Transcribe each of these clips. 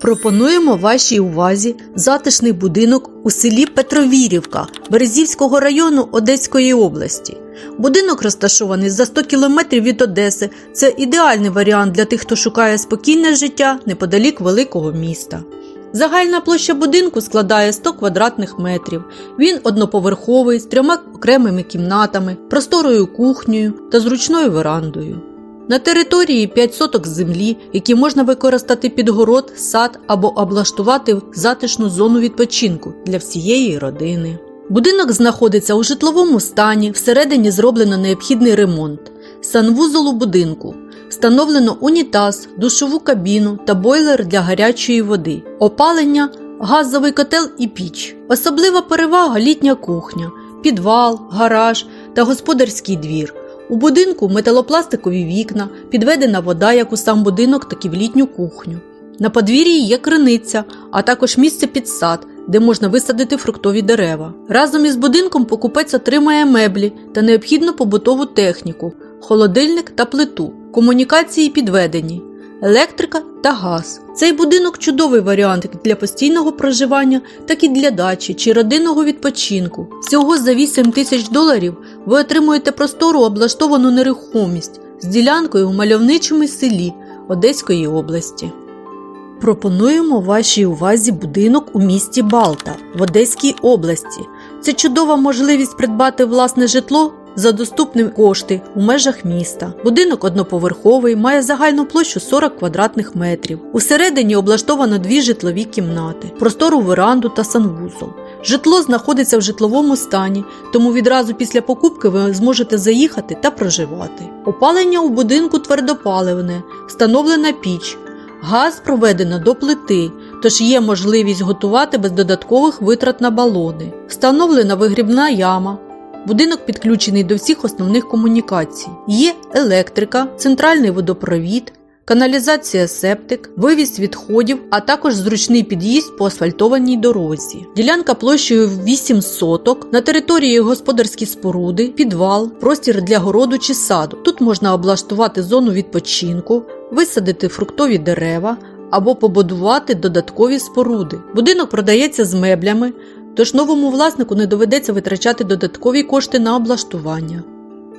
Пропонуємо вашій увазі затишний будинок у селі Петровірівка Березівського району Одеської області. Будинок розташований за 100 кілометрів від Одеси. Це ідеальний варіант для тих, хто шукає спокійне життя неподалік великого міста. Загальна площа будинку складає 100 квадратних метрів. Він одноповерховий з трьома окремими кімнатами, просторою кухнею та зручною верандою. На території 5 соток землі, які можна використати під город, сад або облаштувати в затишну зону відпочинку для всієї родини. Будинок знаходиться у житловому стані, всередині зроблено необхідний ремонт. Санвузол у будинку. Встановлено унітаз, душову кабіну та бойлер для гарячої води, опалення, газовий котел і піч. Особлива перевага літня кухня, підвал, гараж та господарський двір. У будинку металопластикові вікна, підведена вода як у сам будинок, так і в літню кухню. На подвір'ї є криниця, а також місце під сад, де можна висадити фруктові дерева. Разом із будинком покупець отримає меблі та необхідну побутову техніку, холодильник та плиту, комунікації підведені, електрика та газ. Цей будинок чудовий варіант як для постійного проживання, так і для дачі чи родинного відпочинку. Всього за 8 тисяч доларів ви отримуєте простору облаштовану нерухомість з ділянкою у мальовничому селі Одеської області. Пропонуємо вашій увазі будинок у місті Балта в Одеській області. Це чудова можливість придбати власне житло за доступні кошти у межах міста. Будинок одноповерховий, має загальну площу 40 квадратних метрів. Усередині облаштовано дві житлові кімнати, простору веранду та санвузол. Житло знаходиться в житловому стані, тому відразу після покупки ви зможете заїхати та проживати. Опалення у будинку твердопаливне, встановлена піч. Газ проведено до плити, тож є можливість готувати без додаткових витрат на балони. Встановлена вигрібна яма. Будинок підключений до всіх основних комунікацій. Є електрика, центральний водопровід, каналізація септик, вивіз відходів, а також зручний під'їзд по асфальтованій дорозі. Ділянка площею в 8 соток, на території господарські споруди, підвал, простір для городу чи саду. Тут можна облаштувати зону відпочинку, висадити фруктові дерева або побудувати додаткові споруди. Будинок продається з меблями, тож новому власнику не доведеться витрачати додаткові кошти на облаштування.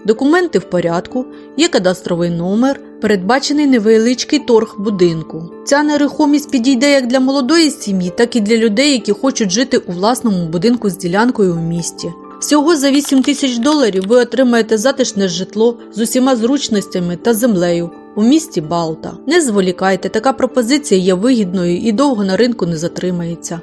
Документи в порядку, є кадастровий номер, передбачений невеличкий торг будинку. Ця нерухомість підійде як для молодої сім'ї, так і для людей, які хочуть жити у власному будинку з ділянкою в місті. Всього за 8 тисяч доларів ви отримаєте затишне житло з усіма зручностями та землею у місті Балта. Не зволікайте, така пропозиція є вигідною і довго на ринку не затримається.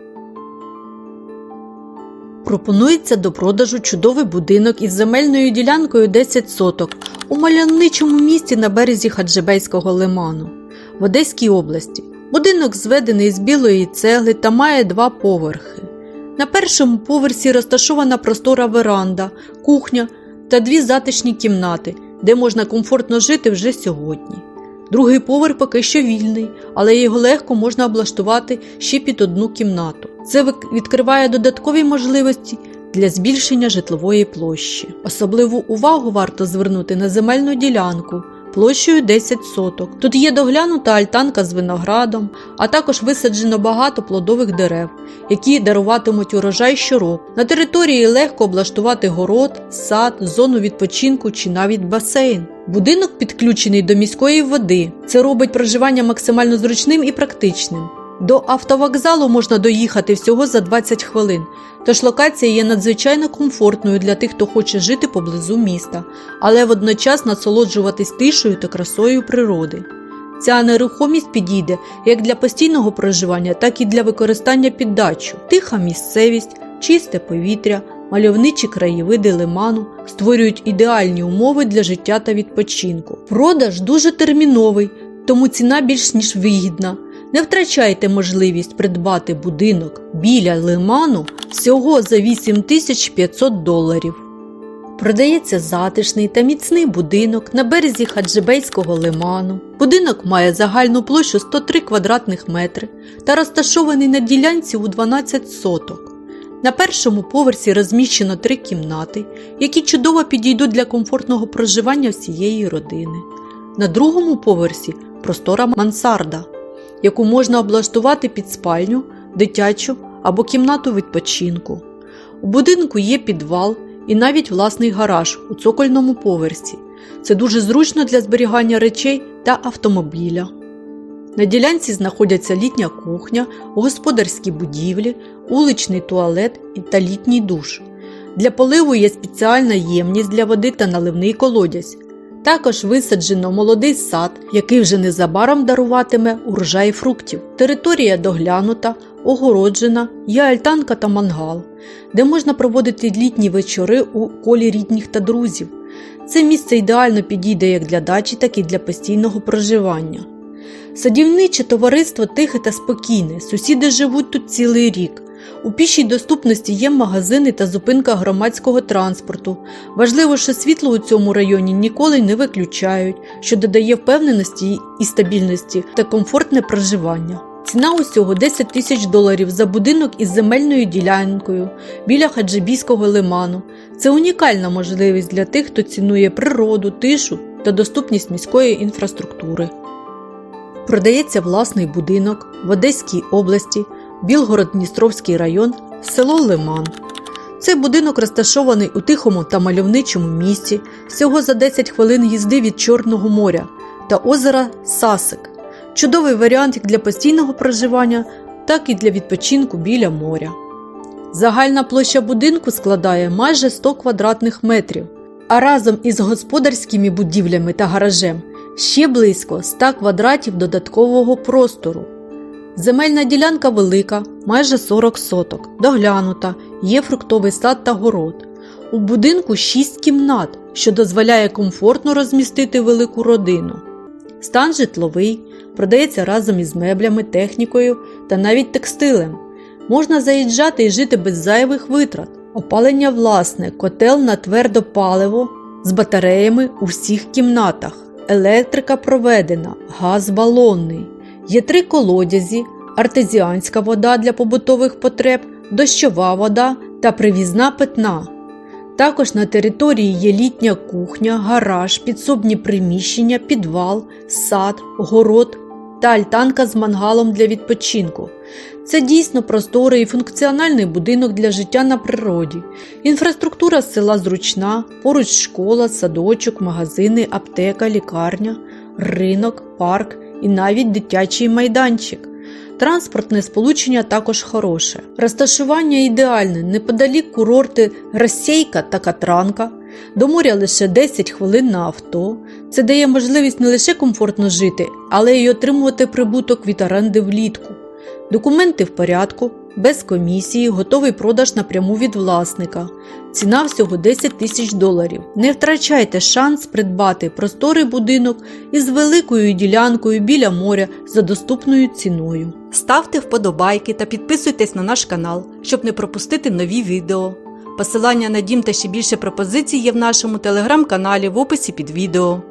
Пропонується до продажу чудовий будинок із земельною ділянкою 10 соток у мальовничому місті на березі Хаджибейського лиману в Одеській області. Будинок зведений з білої цегли та має два поверхи. На першому поверсі розташована простора веранда, кухня та дві затишні кімнати, де можна комфортно жити вже сьогодні. Другий поверх поки що вільний, але його легко можна облаштувати ще під одну кімнату. Це відкриває додаткові можливості для збільшення житлової площі. Особливу увагу варто звернути на земельну ділянку площею 10 соток. Тут є доглянута альтанка з виноградом, а також висаджено багато плодових дерев, які даруватимуть урожай щороку. На території легко облаштувати город, сад, зону відпочинку чи навіть басейн. Будинок підключений до міської води. Це робить проживання максимально зручним і практичним. До автовокзалу можна доїхати всього за 20 хвилин, тож локація є надзвичайно комфортною для тих, хто хоче жити поблизу міста, але водночас насолоджуватись тишою та красою природи. Ця нерухомість підійде як для постійного проживання, так і для використання під дачу. Тиха місцевість, чисте повітря, мальовничі краєвиди лиману створюють ідеальні умови для життя та відпочинку. Продаж дуже терміновий, тому ціна більш ніж вигідна. Не втрачайте можливість придбати будинок біля лиману всього за 8500 доларів. Продається затишний та міцний будинок на березі Хаджибейського лиману. Будинок має загальну площу 103 квадратних метри та розташований на ділянці у 12 соток. На першому поверсі розміщено три кімнати, які чудово підійдуть для комфортного проживання всієї родини. На другому поверсі простора мансарда. Яку можна облаштувати під спальню, дитячу або кімнату відпочинку. У будинку є підвал і навіть власний гараж у цокольному поверсі. Це дуже зручно для зберігання речей та автомобіля. На ділянці знаходяться літня кухня, господарські будівлі, уличний туалет та літній душ. Для поливу є спеціальна ємність для води та наливний колодязь. Також висаджено молодий сад, який вже незабаром даруватиме урожай фруктів. Територія доглянута, огороджена, є альтанка та мангал, де можна проводити літні вечори у колі рідних та друзів. Це місце ідеально підійде як для дачі, так і для постійного проживання. Садівниче товариство тихе та спокійне, сусіди живуть тут цілий рік. У пішій доступності є магазини та зупинка громадського транспорту. Важливо, що світло у цьому районі ніколи не виключають, що додає впевненості і стабільності та комфортне проживання. Ціна усього 10 тисяч доларів за будинок із земельною ділянкою біля Хаджибійського лиману. Це унікальна можливість для тих, хто цінує природу, тишу та доступність міської інфраструктури. Продається власний будинок в Одеській області, Білгород-Дністровський район, село Лиман. Цей будинок розташований у тихому та мальовничому місці, всього за 10 хвилин їзди від Чорного моря та озера Сасик. Чудовий варіант як для постійного проживання, так і для відпочинку біля моря. Загальна площа будинку складає майже 100 квадратних метрів, а разом із господарськими будівлями та гаражем ще близько 100 квадратів додаткового простору. Земельна ділянка велика, майже 40 соток, доглянута, є фруктовий сад та город. У будинку 6 кімнат, що дозволяє комфортно розмістити велику родину. Стан житловий, продається разом із меблями, технікою та навіть текстилем. Можна заїжджати і жити без зайвих витрат. Опалення власне, котел на твердопаливо з батареями у всіх кімнатах. Електрика проведена, газ балонний. Є три колодязі, артезіанська вода для побутових потреб, дощова вода та привізна питна. Також на території є літня кухня, гараж, підсобні приміщення, підвал, сад, город та альтанка з мангалом для відпочинку. Це дійсно просторий і функціональний будинок для життя на природі. Інфраструктура села зручна, поруч школа, садочок, магазини, аптека, лікарня, ринок, парк і навіть дитячий майданчик. Транспортне сполучення також хороше. Розташування ідеальне, неподалік курорти Росейка та Катранка. До моря лише 10 хвилин на авто. Це дає можливість не лише комфортно жити, але й отримувати прибуток від оренди влітку. Документи в порядку, без комісії, готовий продаж напряму від власника. Ціна всього 10 тисяч доларів. Не втрачайте шанс придбати просторий будинок із великою ділянкою біля моря за доступною ціною. Ставте вподобайки та підписуйтесь на наш канал, щоб не пропустити нові відео. Посилання на дім та ще більше пропозицій є в нашому телеграм-каналі в описі під відео.